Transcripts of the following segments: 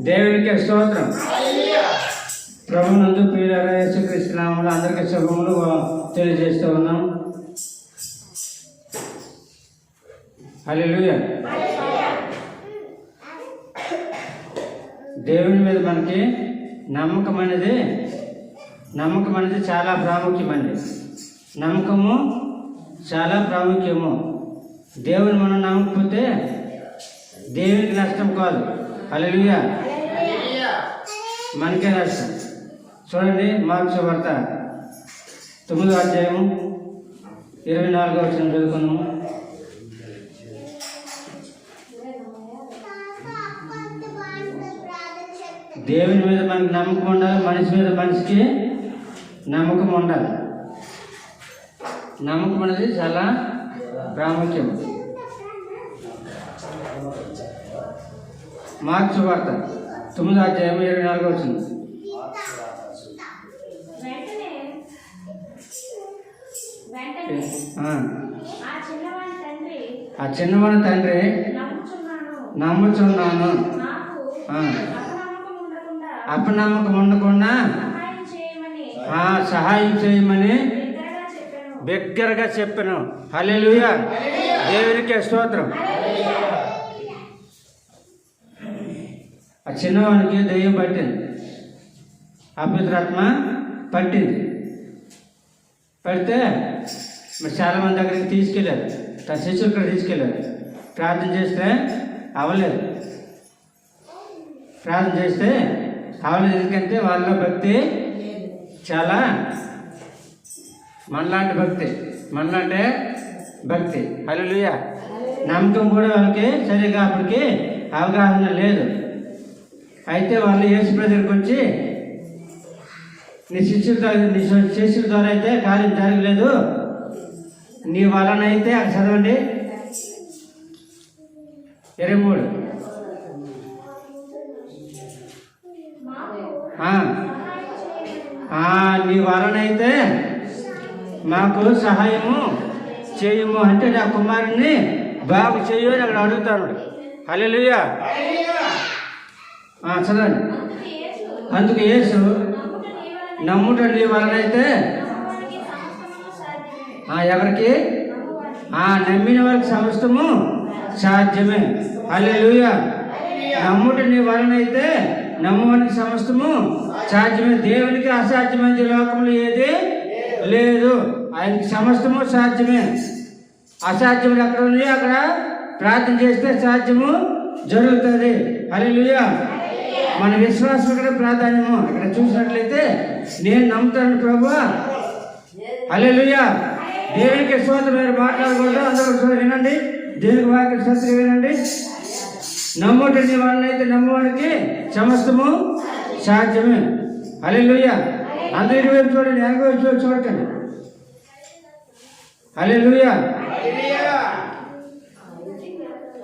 దేవునికి స్తోత్రం. ప్రభు నందు ప్రియులారా యేసుక్రీస్తు నామములో అందరికీ శుభములు తెలియజేస్తూ ఉన్నాం. హల్లెలూయా. దేవుని మీద మనకి నమ్మకం అనేది నమ్మకం అనేది చాలా ప్రాముఖ్యమండి. నమ్మకము చాలా ప్రాముఖ్యము. దేవుని మనం నమ్మకపోతే దేవునికి నష్టం కాదు. హల్లెలూయా. మనకే నష్టం. చూడండి మార్క్స్ వార్త. తొమ్మిదో అధ్యాయము ఇరవై నాలుగో వచ్చిన చదువుకున్నాము దేవుని మీద మనకి నమ్మకం ఉండాలి మనిషి మీద మనిషికి నమ్మకం ఉండాలి. నమ్మకం అనేది చాలా ప్రాముఖ్యం. మార్క్స్ వార్త తొమ్మిదో అధ్యాయం ఇరవై నాలుగో వచ్చింది ఆ, చిన్నవాడి తండ్రి నమ్ముచున్నాను. అపనమ్మకం ఉండకుండా సహాయం చేయమని ఆ సహాయం చేయమని బిగ్గరగా చెప్పాను. హల్లెలూయా. దేవునికి స్తోత్రం. ఆ చిన్నవానికి దయ్యం పట్టింది. అపవిత్రాత్మ పట్టింది. పడితే మరి చాలామంది దగ్గరికి తీసుకెళ్ళారు. తన శిష్యులు ఇక్కడ తీసుకెళ్ళారు. ప్రార్థన చేస్తే అవ్వలేదు ప్రార్థన చేస్తే అవ్వలేదు ఎందుకంటే వాళ్ళ భక్తి చాలా మనలాంటి భక్తి. మనలాంటి భక్తి. హల్లెలూయా. నమ్మకం కూడా వాళ్ళకి సరిగా అప్పటికి అవగాహన లేదు. అయితే వాళ్ళు యేసు దగ్గరికి వచ్చి నీ శిష్యుల ద్వారా నీ శిష్యుల ద్వారా అయితే కార్యం జరగలేదు. నీ వలన అయితే అక్కడ చదవండి. ఇరవై మూడు. నీ వలన అయితే మాకు సహాయము చేయము. అంటే నా కుమారుని బాగు చేయు అని అక్కడ అడుగుతాడు. హల్లెలూయా. చదవండి. అందుకు యేసు నమ్ముట నీ వలన అయితే ఎవరికి? ఆ నమ్మిన వారికి సమస్తము సాధ్యమే. అలే నమ్ముట నీ వలన అయితే నమ్మువానికి సమస్తము సాధ్యమే. దేవునికి అసాధ్యమైనది లోకంలో ఏది లేదు. ఆయనకి సమస్తము సాధ్యమే. అసాధ్యములు ఎక్కడ ఉన్నాయో అక్కడ ప్రార్థన చేస్తే సాధ్యము జరుగుతుంది. హల్లెలూయా. మన విశ్వాసం కూడా ప్రాధాన్యము. ఇక్కడ చూసినట్లయితే నేను నమ్ముతాను ప్రభు. హల్లెలూయా. దేవునికి స్తోత్రం మీరు మాట్లాడకూడదు అందరూ వినండి. దేవునికి వాక్య శాస్త్రి వినండి. నమ్ముటని వాళ్ళనైతే నమ్మవానికి సమస్తము సాధ్యమే. హల్లెలూయా. అందరి వైపు చూడండి వెనక వైపు చూడ చూడకండి. హల్లెలూయా.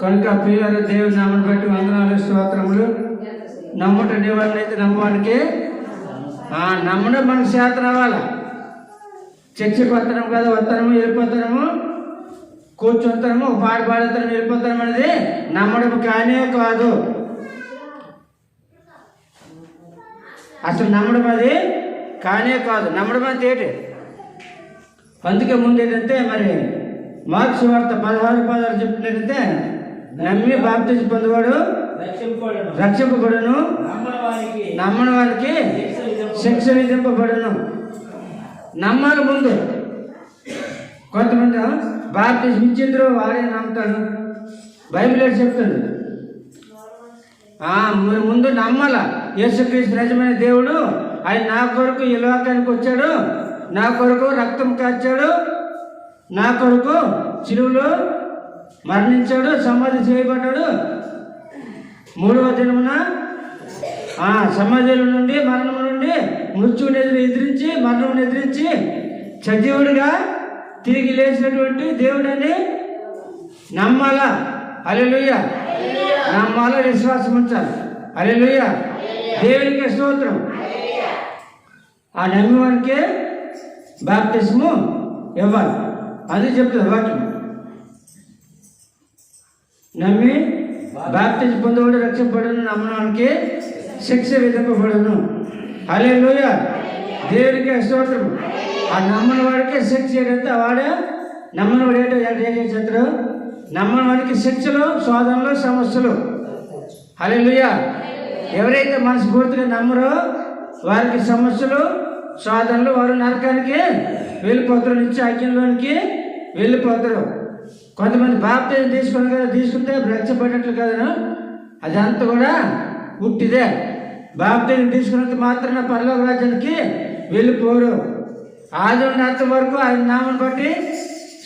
కనుక ప్రియుల దేవుని నామని బట్టి వందనాలు స్తోత్రములు. నమ్ముట వాళ్ళనైతే నమ్మవానికి? ఆ, నమ్మడం మనకు శాతం అవ్వాలి చర్చకు వత్తనం కదా వత్తనము వెళ్ళిపోతాము కూర్చుంటాము పాడు పాడుతాము వెళ్ళిపోతాం అనేది నమ్మడం కానే కాదు. అసలు నమ్మడం అది కానే కాదు. నమ్మడం అంటే ఏంటి? అందుకే ముందు ఏంటంటే మరి మార్క్స్ వార్త పదహారు పదహారు చెప్పినట్టయితే నమ్మి బాప్తిజం పొందేవాడు రక్షింపబడును. నమ్మని వారికి శిక్ష విధింపబడును నమ్మాలి ముందు. కొంతమంది బాప్తిజం ఇచ్చిండ్రు వాడే నమ్ముతాడు బైబిల్ చెప్తుంది? ముందు నమ్మాల. యేసుక్రీస్తు నిజమైన దేవుడు. ఆయన నా కొరకు ఈ లోకానికి వచ్చాడు. నా కొరకు రక్తం కాచాడు. నా కొరకు చిరువులు మరణించాడు. సమాధి చేయబడ్డాడు. మూడవ దినమున ఆ సమాజంలో నుండి మరణం నుండి మృత్యువుని ఎదురు ఎదిరించి మరణం ఎదిరించి సజీవుడిగా తిరిగి లేచినటువంటి దేవుడని నమ్మాలా. అలెలుయ్య నమ్మాల విశ్వాసం ఉంచాలి. అలెలుయ్య దేవునికి స్తోత్రం. ఆ నమ్మవానికి బాప్తిస్ము ఇవ్వాలి. అది చెప్తుంది వాక్యం. నమ్మి బాప్తిజం పొందవాడు రక్షింపబడును నమ్మడానికి శిక్ష విధింపబడును. అలే దేవునికి స్తోత్రం. ఆ నమ్మని వాడికి శిక్ష ఏంటంటే వాడే నమ్మని వాడు ఏంటో ఏంటో ఏం చేస్తారు నమ్మని వాడికి శిక్షలు శోధనలు సమస్యలు. అలే ఎవరైతే మనస్ఫూర్తిగా నమ్మరో వారికి సమస్యలు శోధనలు వారు నరకానికి వెళ్ళిపోతారు నిత్య ఐక్యంలోనికి వెళ్ళిపోతారు. కొంతమంది బాప్తీసం తీసుకుని కదా తీసుకుంటే రక్షపడినట్లు కదా అదంతా కూడా ఉట్టిదే. బాప్తీసం తీసుకున్నంత మాత్రాన పరలోక రాజ్యానికి వెళ్ళిపోరు. ఆది ఉన్నంత వరకు ఆయన నామను బట్టి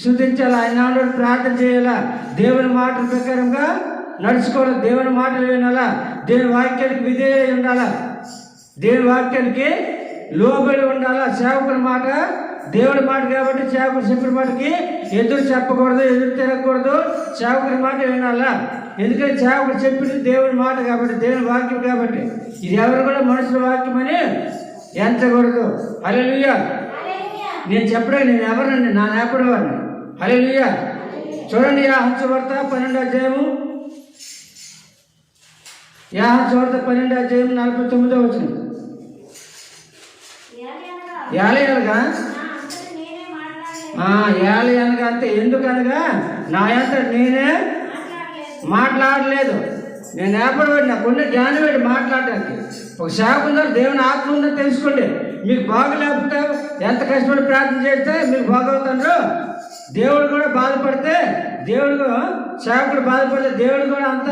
శుద్ధించాలి? ఆయన నామను ప్రార్థన చేయాలా? దేవుని మాటల ప్రకారంగా నడుచుకోవాలి? దేవుని మాటలు వినాలా? దేవుని వాక్యానికి విధేయ ఉండాలా? దేవుని వాక్యానికి లోబడి ఉండాలా? సేవకుని మాట దేవుడి మాట కాబట్టి సేవకుడు చెప్పిన మాటకి ఎదురు చెప్పకూడదు ఎదురు తిరగకూడదు సేవకుని మాట వినాలా. ఎందుకంటే సేవకుడు చెప్పింది దేవుని మాట కాబట్టి దేవుని వాక్యం కాబట్టి. ఇది ఎవరు కూడా మనుషుల వాక్యం అని ఎంచకూడదు. అలెలుయ్య నేను చెప్పడానికి నేను ఎవరండి నా నేపడు వాడిని అలెలుయ్య చూడండి యా హంసవార్త పన్నెండు అధ్యాయము. యా హంసవార్త పన్నెండు అధ్యాయం నలభై తొమ్మిదో వచ్చిన ఏలయనగా, యాలయనగా నా అంతట నేనే ఆ యాలయనగా అంటే ఎందుకనగా? నా ఎంత? నేనే? మాట్లాడలేదు. నేను ఏపడబడి నాకున్న జ్ఞానం వేడి మాట్లాడడానికి ఒక సేవకు ఉందో దేవుని ఆత్మ ఉందో తెలుసుకోండి. మీకు బాగలేకపోతే ఎంత కష్టపడి ప్రార్థన చేస్తే మీకు బాగవుతారు? దేవుడు కూడా బాధపడితే దేవుడు సేవకుడు బాధపడితే దేవుడు కూడా అంత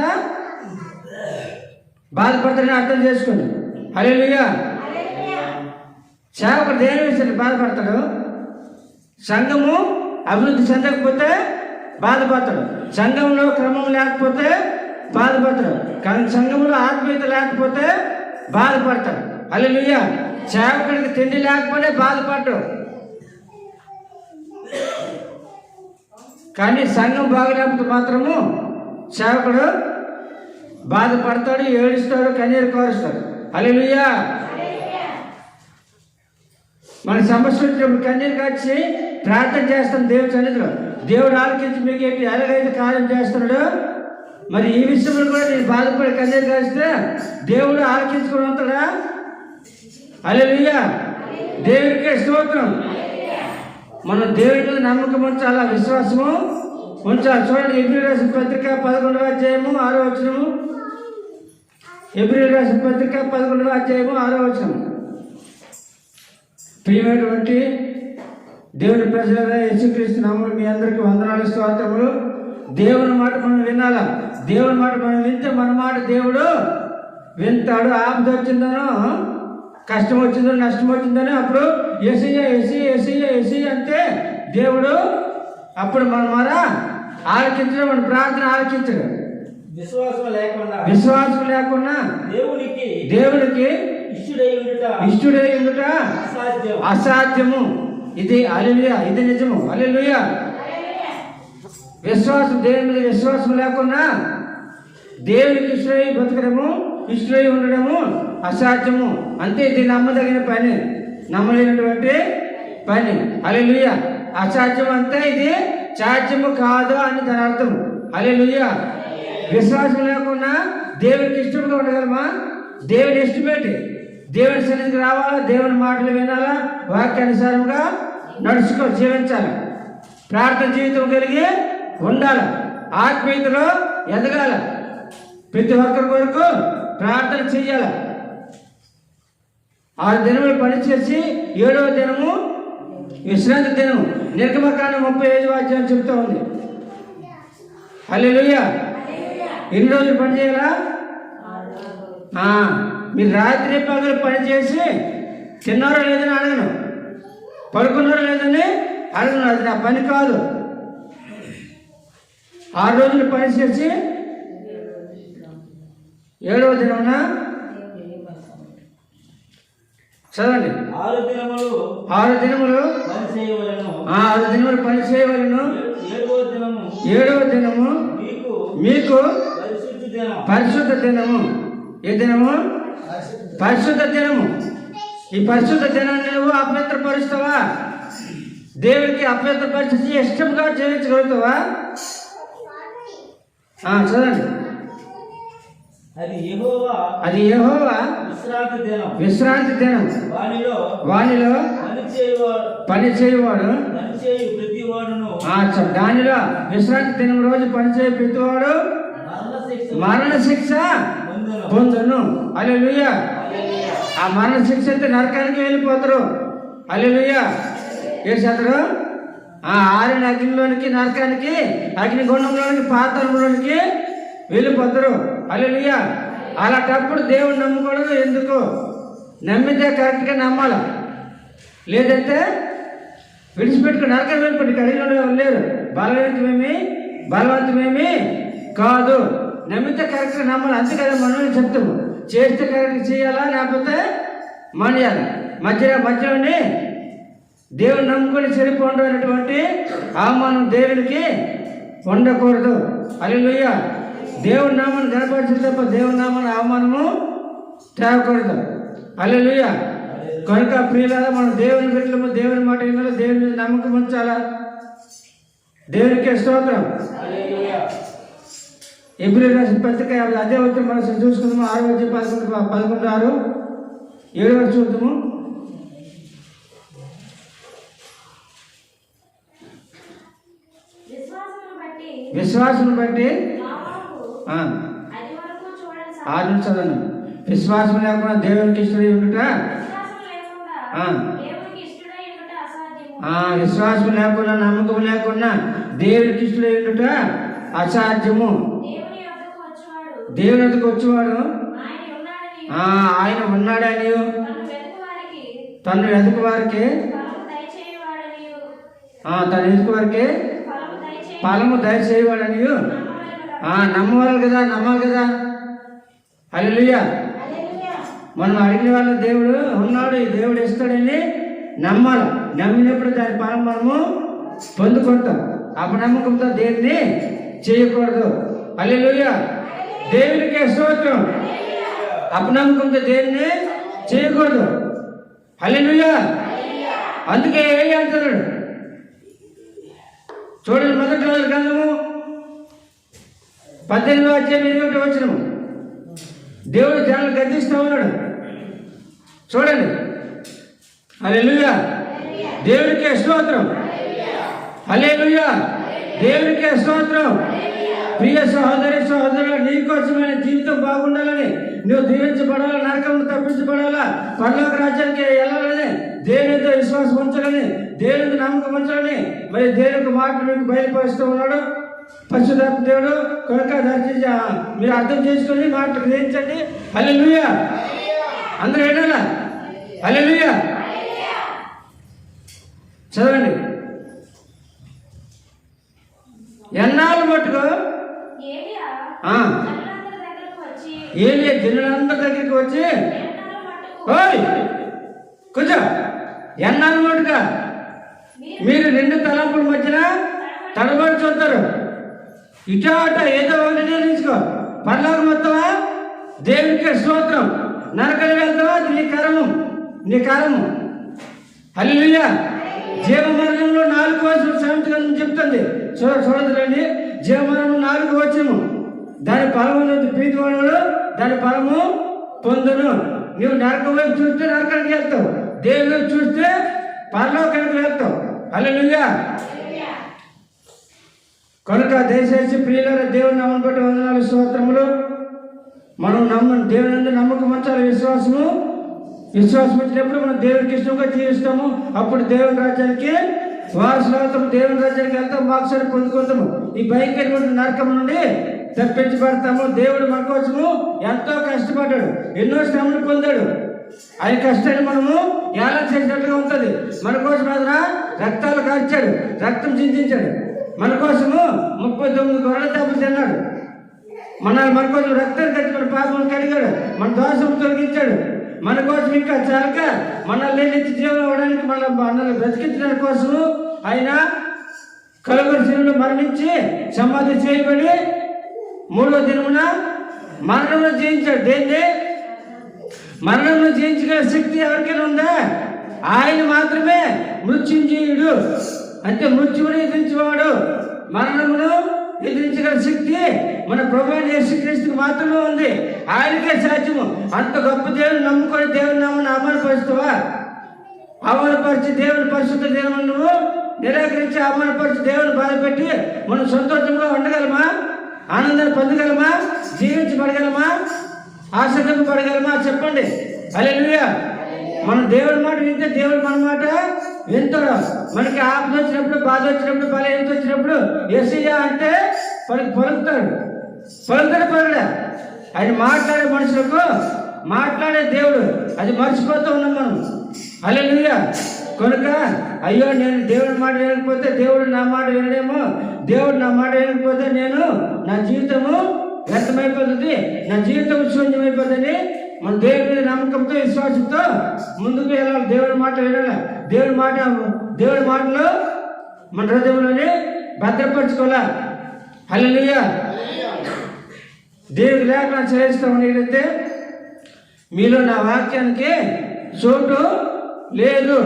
బాధపడతాడని అర్థం చేసుకోండి. హలో సేవకుడు దేని విషయాన్ని బాధపడతాడు? సంఘము అభివృద్ధి చెందకపోతే బాధపడతాడు సంఘంలో క్రమం లేకపోతే బాధపడతాడు కానీ సంఘంలో ఆత్మీయత లేకపోతే బాధపడతాడు అల్లెలుయ్య సేవకుడికి తిండి లేకపోతే బాధపడ్డాడు కానీ సంఘం బాగలేకపోతే మాత్రము సేవకుడు బాధపడతాడు ఏడుస్తాడు కన్నీరు కోరుస్తాడు. అల్లెలుయ్యా మన సమస్య వచ్చినప్పుడు కన్నీరు కాచి ప్రార్థన చేస్తాం దేవుడి సన్నిధిలో. దేవుడు ఆలోచించి మీకు ఏంటి ఎలాగైతే కార్యం చేస్తున్నాడు మరి ఈ విషయంలో కూడా నేను బాధపడి కన్నీరు కాస్తే దేవుడు ఆలకించుకుని ఉంటాడా అలెలుయ్య దేవుడికే స్తోత్రం. మనం దేవుడి మీద నమ్మకం ఉంచాలా విశ్వాసము ఉంచాలి? చూడండి ఎబ్రిల్ రాసిన పత్రిక పదకొండవ అధ్యాయము ఆరో వచనము. ఎబ్రిల్ రాసిన పత్రిక పదకొండవ అధ్యాయము ఆరో వచనము. ప్రియమైనటువంటి దేవుని ప్రజలుగా యేసుక్రీస్తు నామములు మీ అందరికీ వందనాలు స్తోత్రములు. దేవుని మాట మనం వినాలా? దేవుని మాట మనం వింటే మన మాట దేవుడు వింటాడు. ఆపద వచ్చిందనో కష్టం వచ్చిందో నష్టం వచ్చిందని అప్పుడు ఎసయ్య ఎసి ఎసయ్య ఎసి అంటే దేవుడు అప్పుడు మన మన ఆలోచించడం మన ప్రార్థన ఆలోచించడు విశ్వాసం లేకుండా విశ్వాసం లేకుండా దేవునికి దేవుడికి ఇష్టుడై ఉండుట ఇష్టడై ఉండుట అసాధ్యం అసాధ్యము. ఇది అలెలుయ ఇది నిజము. అలెలుయ విశ్వాసం దేవుని మీద విశ్వాసం లేకుండా దేవునికి ఇష్టమై బతకడము ఇష్టమై ఉండడము అసాధ్యము. అంతే ఇది నమ్మదగిన పని. నమ్మలేనటువంటి పని. అలెలుయ అసాధ్యం అంతే ఇది సాధ్యము కాదు అని దాని అర్థం. అలెలుయ విశ్వాసం లేకుండా దేవునికి ఇష్టంగా ఉండగలమా? దేవుని ఎస్టిమేట్ దేవుని సన్నిధికి రావాలా? దేవుని మాటలు వినాలా? వాక్యానుసారంగా నడుచుకో జీవించాలి. ప్రార్థన జీవితం కలిగి ఉండాలి. ఆత్మీయతలో ఎదగాల. ప్రతి ఒక్కరి కొరకు ప్రార్థన చెయ్యాలి. ఆరు దినములు పనిచేసి ఏడవ దినము విశ్రాంతి దినము. నిర్గమకాండం ముప్పై ఐదు వాద్యం చెప్తా ఉంది. హల్లెలూయా. ఎన్ని రోజులు పని చేయాలా? ఆ, మీరు రాత్రి పగలు పని చేసి తిన్నారో లేదని అడగను. పడుకున్నారో లేదని అడగను. అది నా పని కాదు. ఆరు రోజులు పని చేసి ఏడవ దినమున చదవండి. ఆరు దినములు ఆరు దినములు పని చేయవలను. ఆ ఆరు దినములు పని చేయవలను. ఏడవ దినము ఏడవ దినము మీకు పరిశుద్ధ దినము. ఏ దినము? పరిశుద్ధ దినము. ఈ పరిశుద్ధ దినాన్ని నువ్వు అపవిత్రపరుస్తావా? దేవుడికి అపవిత్రపరిచి ఇష్టంగా జీవించగలుగుతావా? చదవండి అది యెహోవా అది యెహోవా విశ్రాంతి దినం. విశ్రాంతి దినం. వానిలో వానిలో పని చేయవాడు. పని చేయవాడు. పని చేయు ప్రతి వాడును ఆ చ- దానిలో విశ్రాంతి దినం రోజు పని చేయ ప్రతివాడు మరణ శిక్ష మరణ శిక్ష పొందును. అలెలుయ్య ఆ మరణ శిక్ష అయితే నరకానికి వెళ్ళిపోతారు. అలెలుయ్య ఏ చేస్తారు? ఆ ఆరిన అగ్నిలోనికి నరకానికి అగ్నిగుండంలోనికి పాత్రలోనికి వెళ్ళిపోతారు. అలెలుయ్య అలాంటప్పుడు దేవుడు నమ్మకూడదు. ఎందుకు? నమ్మితే కరెక్ట్గా నమ్మాలి? లేదంటే విడిచిపెట్టుకుని నరకం వెళ్ళిపోయి అడిగిన లేరు. బలవంతమేమి? బలవంతమేమి కాదు. నమ్మితే కరెక్ట్గా నమ్మాలి. అంతే కదా మనం చెప్తాము. చేస్తే కరెక్ట్ చేయాలా లేకపోతే మానేయాలి మధ్య మధ్యలోని దేవుని నమ్ముకొని చెడిపోండటువంటి అవమానం దేవునికి ఉండకూడదు అల్లుయ్య దేవుని నామాన్ని గణపరిచిన తప్ప దేవుని నామాన్ని అవమానము తేవకూడదు అల్లుయ్య కనుక ప్రియులారా మనం దేవుని బిడ్డలము దేవుని మాట వినాలి దేవుని మీద నమ్మకం ఉంచాలా? దేవునికి స్తోత్రం. ఎబ్రి రాసిన పత్రిక యాభై అదే వచ్చి మనం చూసుకుందాము ఆరు వచ్చి పదకొండు పదకొండు ఆరు ఏడు వరకు చూద్దాము విశ్వాసం బట్టి ఆరు నుంచి చదవండి విశ్వాసం లేకుండా దేవునికి ఇష్టడై ఉండుట విశ్వాసం లేకుండా నమ్మకం లేకుండా దేవునికి ఇష్టమై ఉండుట అసాధ్యము. దేవుని వద్దకు వచ్చేవాడు? ఆయన ఉన్నాడని. తను ఎదుకు వారికి తను ఎదుకు వారికి ఫలము దయచేయ ఫలము దయచేయవాడని. నమ్మవాలి కదా నమ్మాలి కదా. అల్లుయ్య మనం అడిగిన వాళ్ళ దేవుడు ఉన్నాడు ఈ దేవుడు ఇస్తాడని నమ్మాలి. నమ్మినప్పుడు దాని ఫలం మనము పొందుకుంటాం. అపనమ్మకంతో దేన్ని చేయకూడదు. అల్లెలుయ్య దేవునికి స్తోత్రం. అపనమ్మకంతో దేన్ని చేయకూడదు. అల్లెలుయ్య అందుకే ఏ అంటున్నాడు. చూడండి మొదటి రోజు గ్రంథము పద్దెనిమిది వచ్చే ఎనిమిది వచ్చినము దేవుడు జనాలు గద్దిస్తూ ఉన్నాడు. చూడండి. అలెలుయ్య దేవుడికే స్తోత్రం. అలెలుయ్య దేవుడికే స్తోత్రం. ప్రియ సహోదరి సహోదరులు నీ కోసమైన జీవితం బాగుండాలని నువ్వు దీవించబడాలా నరకం తప్పించబడాలా పర్లోక రాజ్యానికి వెళ్ళాలని దేవునితో విశ్వాసం ఉంచాలని దేవునికి నమ్మకం ఉంచాలని మరి దేవునికి మాట మీకు బయలుపరుస్తూ ఉన్నాడు. పరిశుధాత్మ దేవుడు కనుక దర్శించి మీరు అర్థం చేసుకొని మాట గ్రహించండి అల్లెలుయ్య అందరూ వినాలా? అల్లెలుయ్య చదవండి. ఎన్నాళ్ళు మట్టుకు ఏలియా జనులందరి దగ్గరకు వచ్చి ఓయ్! కూర్చో. ఎన్నాళ్ళు మట్టుగా మీరు రెండు తలంపుల మధ్యన తడబడి చూస్తారు. ఇటా అట ఏదో ఒకటి నిర్ణయించుకో పర్లోకి మొత్తమా? దేవునికి స్తోత్రం. నరకలు వెళ్తావా? అది నీ కరము. నీ కరము. హల్లుయ జీవమరణంలో నాలుగు వచ్చిన సంవత్సరం చెప్తుంది. చూడ చూడదులండి జీవమరణం నాలుగు వచ్చము దాని ఫలము పీతివాడు దాని ఫలము పొందును. నువ్వు నరకం వైపు చూస్తే నరకానికి వెళ్తావు. దేవుని వైపు చూస్తే పరలోకానికి వెళ్తావు. హల్లెలూయా. కనుక దయచేసి ప్రియుల దేవుని నమ్మని బట్టి వందనాలు స్తోత్రములు. మనం నమ్మ దేవుని నమ్మకం ఉంచాలి విశ్వాసము. విశ్వాసం వచ్చినప్పుడు మనం దేవునికి ఇష్టంగా జీవిస్తాము. అప్పుడు దేవుని రాజ్యానికి వారసులు దేవుని రాజ్యానికి వెళ్తాం మాక్సారి పొందుకుంటాము ఈ భయంకరమైన నరకం నుండి తప్పించబడతాము దేవుడు మన కోసము ఎంతో కష్టపడ్డాడు ఎన్నో శ్రమలు పొందాడు. ఆ కష్టాన్ని మనము ఎలా చేసినట్టుగా ఉంటుంది. మన కోసం అతను రక్తాలు కార్చాడు రక్తం చింతించాడు మన కోసము ముప్పై తొమ్మిది గొర్రెల దెబ్బలు తిన్నాడు. మన మన కోసం రక్తం కట్టి మన పాపం కడిగాడు. మన దోషం తొలగించాడు. మన కోసం ఇంకా చాలక మనల్ని నిత్య జీవనం అవ్వడానికి మన మనల్ని బ్రతికించడం కోసం ఆయన కలుగురు శిలువలో మరణించి సమాధి చేయబడి మూడో దినమున మరణంలో జయించాడు. దేన్ని? మరణంలో జయించగల శక్తి ఎవరికైనా ఉందా? ఆయన మాత్రమే మృత్యుంజయుడు. అంటే మృత్యువుని ఎదిరించేవాడు మరణమును ఎదిరించగల శక్తి మన ప్రభు యేసుక్రీస్తుకి మాత్రమే ఉంది. ఆయనకే సాధ్యము. అంత గొప్ప దేవుని నమ్ముకొని దేవుని నమ్మని అమలుపరుస్తావా అమలుపరిచి దేవుని పరిశుద్ధ దేవుని నువ్వు నిరాకరించి అవమానపరిచి దేవుని బాధపెట్టి మనం సంతోషంగా ఉండగలమా? ఆనందాన్ని పొందగలమా? జీవించబడగలమా? ఆశ్రదింపబడగలమా చెప్పండి. అలెలుయా మన దేవుడి మాట వింటే దేవుడు మన మాట ఎంతో మనకి ఆపద వచ్చినప్పుడు బాధ వచ్చినప్పుడు బలహీనత వచ్చినప్పుడు ఎస్ఐయా అంటే పలుకు పలుకుతాడు పలుకుతాడు పలుకుడా ఆయన మాట్లాడే మనుషులకు మాట్లాడే దేవుడు. అది మర్చిపోతూ ఉన్నాం మనం. అలెలుయా కనుక అయ్యో నేను దేవుడి మాట వినకపోతే దేవుడు నా మాట వినడేమో? దేవుడు నా మాట వినకపోతే నేను నా జీవితము వ్యర్థమైపోతుంది. నా జీవితం శూన్యమైపోతుంది. మన దేవుడి మీద నమ్మకంతో విశ్వాసంతో ముందుకు వెళ్ళాలి. దేవుడి మాట వినాలి. దేవుడి మాట దేవుడి మాటలు మన హృదయంలోనే భద్రపరచుకోవాలి. హల్లెలూయా. దేవుడి లేఖన చేస్తాం ఏంటంటే మీలో నా వాక్యానికి చోటు లేదు.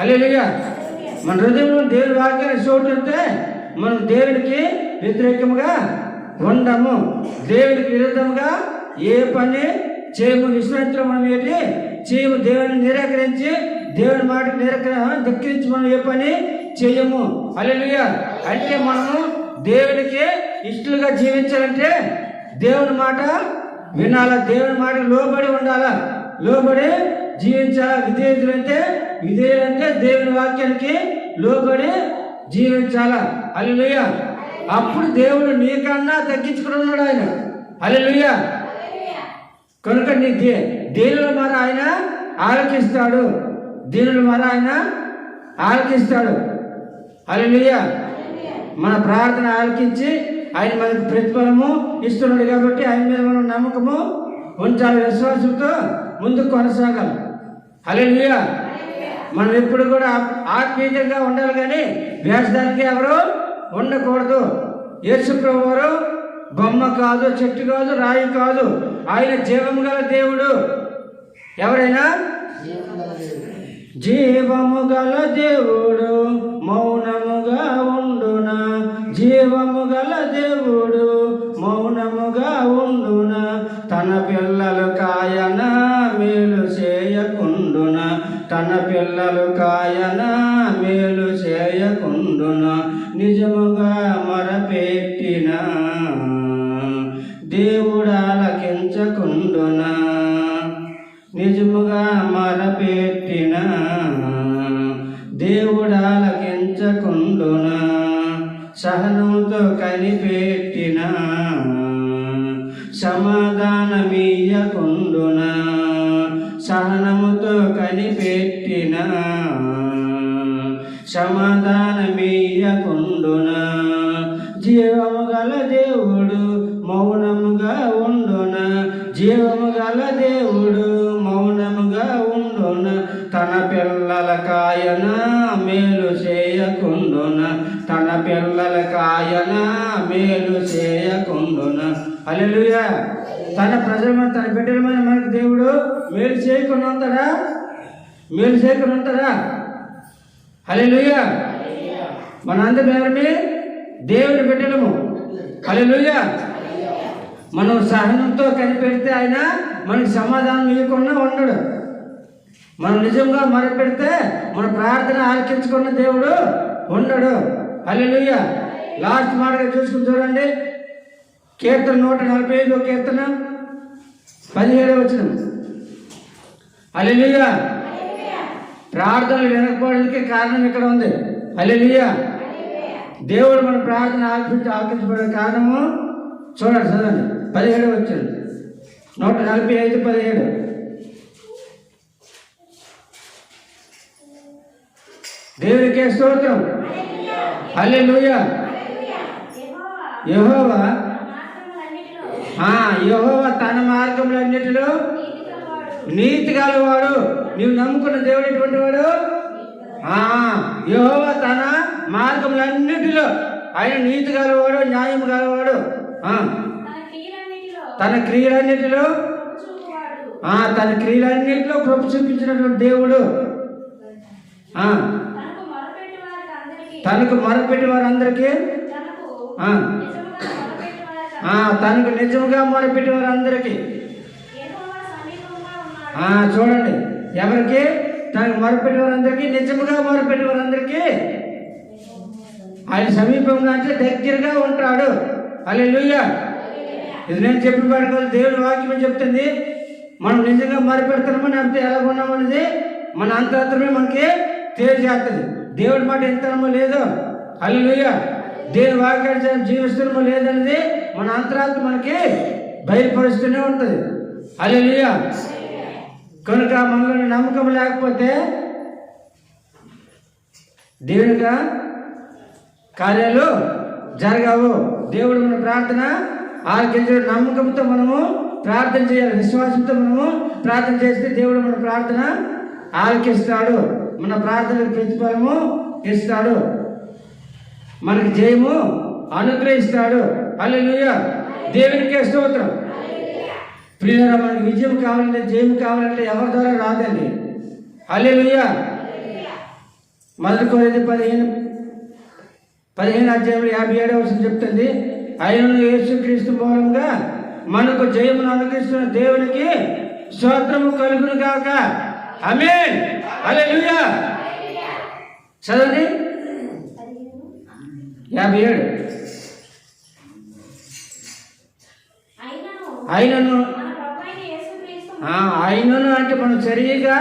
హల్లెలూయా. మన హృదయంలో దేవుడి వాక్యానికి చోటు అంటే మనం దేవుడికి వ్యతిరేకంగా ఉండము. దేవుడికి విరుద్ధంగా ఏ పని చేయము విశ్వాసంలో మనం ఏంటి చేయము దేవుని నిరాకరించి దేవుని మాట నిరాకర ధిక్కరించి మనం ఏ పని చేయము హల్లెలూయా. అంటే మనము దేవుడికి ఇష్టలుగా జీవించాలంటే దేవుని మాట వినాలా దేవుని మాట లోబడి ఉండాలా? లోబడి జీవించాలా? విధేయులు అంటే విధేయులు అంటే దేవుని వాక్యానికి లోబడి జీవించాలా? అల్లెలుయ్య అప్పుడు దేవుడు నీకన్నా తగ్గించుకుని ఉన్నాడు ఆయన. అల్లెలుయ్య కనుక నీ దే దీనుల మరి ఆయన ఆలకిస్తాడు? దీనుల మరి ఆయన ఆలకిస్తాడు? అల్లెలుయ్య మన ప్రార్థన ఆలకించి ఆయన మనకు ప్రతిఫలము ఇస్తున్నాడు కాబట్టి ఆయన మీద మనం నమ్మకము ఉంచాలి. విశ్వాసంతో ముందుకు కొనసాగాలి. హల్లెలూయా. మనం ఎప్పుడు కూడా ఆత్మీయంగా ఉండాలి కానీ వేసడానికి ఎవరు ఉండకూడదు. యేసు ప్రభు వారు బొమ్మ కాదు చెట్టు కాదు రాయి కాదు. ఆయన జీవము గల దేవుడు. ఎవరైనా? జీవము గల దేవుడు మౌనముగా ఉండునా? జీవము గల దేవుడు మౌనముగా ఉండునా? తన పిల్లలు కాయన మేలు చేయకుండున? తన పిల్లలు కాయన మేలు చేయకుండున? నిజముగా దేవుడాలకించకుండునా నిజముగా మరపెట్టిన దేవుడాలకించకుండున సహనంతో కనిపెట్టిన సమాధానమీయకుండున సహనముతో కనిపెట్టిన సమాధాన పిల్లలకాయన మేలు చేయకుండున తన పిల్లలకాయన మేలు చేయకుండున. అల్లెలుయా తన ప్రజల మీద తన బిడ్డల మీద మనకు దేవుడు మేలు చేయకుండా ఉంటాడా మేలు చేయకుండా ఉంటాడా అల్లెలుయా మనందరం ఎవరిని దేవుని బిడ్డలము. అల్లెలుయా మనం సహనంతో కనిపెడితే ఆయన మనకి సమాధానం ఇవ్వకుండా ఉండడు. మనం నిజంగా మొరపెడితే మన ప్రార్థన ఆలకించుకున్న దేవుడు ఉండడు అల్లెలుయ్య లాస్ట్ మాటగా చూసుకుని చూడండి. కీర్తన నూట నలభై ఐదో కీర్తన పదిహేడు వచ్చిన అల్లెలుయ్య ప్రార్థనలు వినకపోవడానికి కారణం ఇక్కడ ఉంది. అల్లెలుయ్య దేవుడు మన ప్రార్థన ఆలకించి ఆలకించబడే కారణము చూడండి చదవండి. పదిహేడు వచ్చింది నూట నలభై ఐదు పదిహేడు. దేవునికే స్తోత్రం హల్లెలూయా. యెహోవా. యహోవా యహోవా తన మార్గములన్నిటిలో నీతిగలవాడు. నీతి గలవాడు. నీవు నమ్ముకున్న దేవుడు ఎటువంటి వాడు? యహోవా తన మార్గములన్నిటిలో ఆయన నీతి గలవాడు న్యాయం గలవాడు. తన క్రియలన్నిటిలో తన క్రియలన్నిటిలో కృప చూపించినటువంటి దేవుడు. తనకు మొరపెట్టు వారందరికీ తనకు నిజముగా మొరపెట్టి వారందరికీ చూడండి. ఎవరికి? తనకు మొరపెట్టి వారందరికీ నిజముగా మొరపెట్టి వారందరికీ ఆయన సమీపంగా అంటే దగ్గరగా ఉంటాడు. అలే ఇది నేను చెప్పిన పాట కాదు దేవుని వాక్యం చెప్తుంది. మనం నిజంగా మొరపెడుతున్నామో లేకపోతే ఎలా ఉన్నామనేది మన అంతరాత్రమే మనకి తెలియజేస్తుంది. దేవుడి మాట ఎంతనమో లేదో. అల్లుయ్య దేవుని వాక్యాన్ని జీవిస్తున్నామో లేదనేది మన అంతరాత్మ మనకి బయలుపరుస్తూనే ఉంటుంది. అల్లుయ్య కనుక మనలో నమ్మకం లేకపోతే దేవుడిగా కార్యాలు జరగవు. దేవుడు మన ప్రార్థన ఆలకించడం నమ్మకంతో మనము ప్రార్థన చేయాలి. విశ్వాసంతో మనము ప్రార్థన చేస్తే దేవుడు మన ప్రార్థన ఆలకిస్తాడు. మన ప్రార్థనకు ప్రతిఫలము ఇస్తాడు. మనకి జయము అనుగ్రహిస్తాడు. అల్లెలుయ దేవునికే స్తోత్రం. ప్రియుల మనకి విజయం కావాలంటే జయం కావాలంటే ఎవరి ద్వారా రాదండి? అల్లెలుయ మొదటి కొరింథీ పదిహేను పదిహేను అధ్యాయంలో యాభై ఏడవ చెప్తుంది. ఆయన యేసుక్రీస్తు మూలంగా మనకు జయమును అనుగ్రహిస్తున్న దేవునికి స్తోత్రము కలుగును గాక. ఆమేన్. హల్లెలూయా. చదవండి. యాభై ఏడు. అయినను. ఆయనను ఆయనను అంటే మనం సరిగా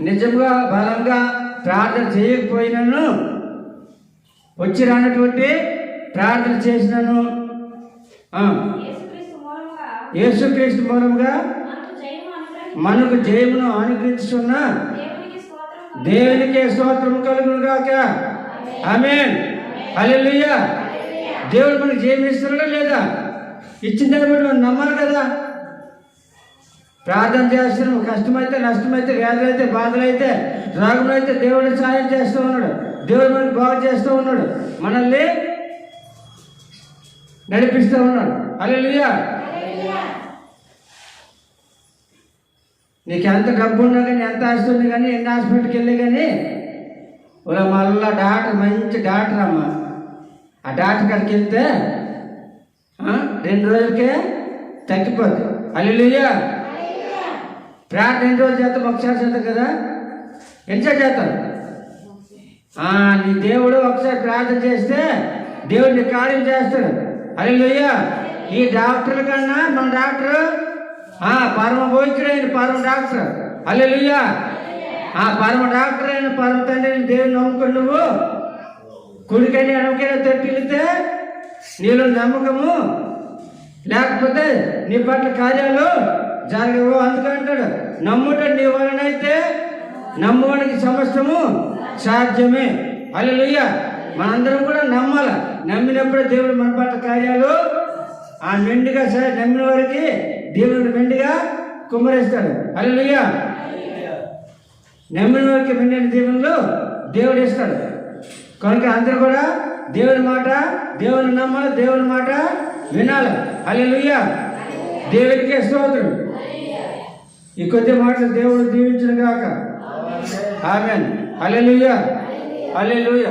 నిజంగా బలంగా ప్రార్థన చేయకపోయినను వచ్చి రానటువంటి ప్రార్థన చేసినను. యేసుక్రీస్తు మూలంగా మనకు జయమును అనుగ్రహిస్తున్న దేవునికే స్తోత్రం కలుగునుగాక. ఆమెన్. కలుగును దేవుడు మనకు జయం ఇస్తున్నాడా లేదా? ఇచ్చిన దాన్ని బట్టి మనం నమ్మాలి కదా. ప్రార్థన చేస్తున్నాం. కష్టమైతే నష్టమైతే వ్యాధులైతే బాధలైతే అయితే దేవుడు సాయం చేస్తూ ఉన్నాడు. దేవుడు మనకి బాగు చేస్తూ ఉన్నాడు. మనల్ని నడిపిస్తూ ఉన్నాడు. హల్లెలూయా. నీకు ఎంత డబ్బు ఉన్నా కానీ ఎంత ఆస్తి ఉంది కానీ ఎన్ని హాస్పిటల్కి వెళ్ళి కానీ ఓలా మళ్ళా డాక్టర్ మంచి డాక్టర్ అమ్మ. ఆ డాక్టర్ కాడికి వెళ్తే రెండు రోజులకే తగ్గిపోద్ది. అల్లుయ్యా ప్రార్థన ఎన్ని రోజులు చేస్తాం? ఒకసారి చేస్తాం కదా? ఎన్నిసార్లు చేస్తాం? నీ దేవుడు ఒకసారి ప్రార్థన చేస్తే దేవుడు నీ కార్యం చేస్తాడు. అల్లుయ్యా ఈ డాక్టర్ల కన్నా మన డాక్టర్ పరమ భోజుడైన పరమ డాక్టర్. అల్లెలుయ్యా ఆ పరమ డాక్టర్ అయిన పరమ తండ్రిని దేవుని నమ్ముకుని నువ్వు కుడికైనా ఎడమకైనా తప్పిలితే నీలో నమ్మకము లేకపోతే నీ పట్ల కార్యాలు జరగవు. అందుకంటాడు నమ్ముట నీ వలనైతే నమ్మువానికి సమస్తము సాధ్యమే. అల్లెలుయ్య మనందరం కూడా నమ్మాల. నమ్మినప్పుడే దేవుడు మన పట్ల కార్యాలు ఆ మెండుగా సరే నమ్మిన వారికి దేవుడు మెండుగా కుమ్మరేస్తాడు. అల్లెలుయ్య నమ్మిన వారికి మెండిన దీవెనలు దేవుడు ఇస్తాడు కనుక అందరూ కూడా దేవుని మాట దేవుని నమ్మాలి దేవుని మాట వినాలి. అల్లెలుయ్య దేవుడికే స్తోత్రం. ఈ కొద్ది మాటలు దేవుడు దీవించిన కాక ఆమె అల్లెలుయ్య అల్లెలుయ్య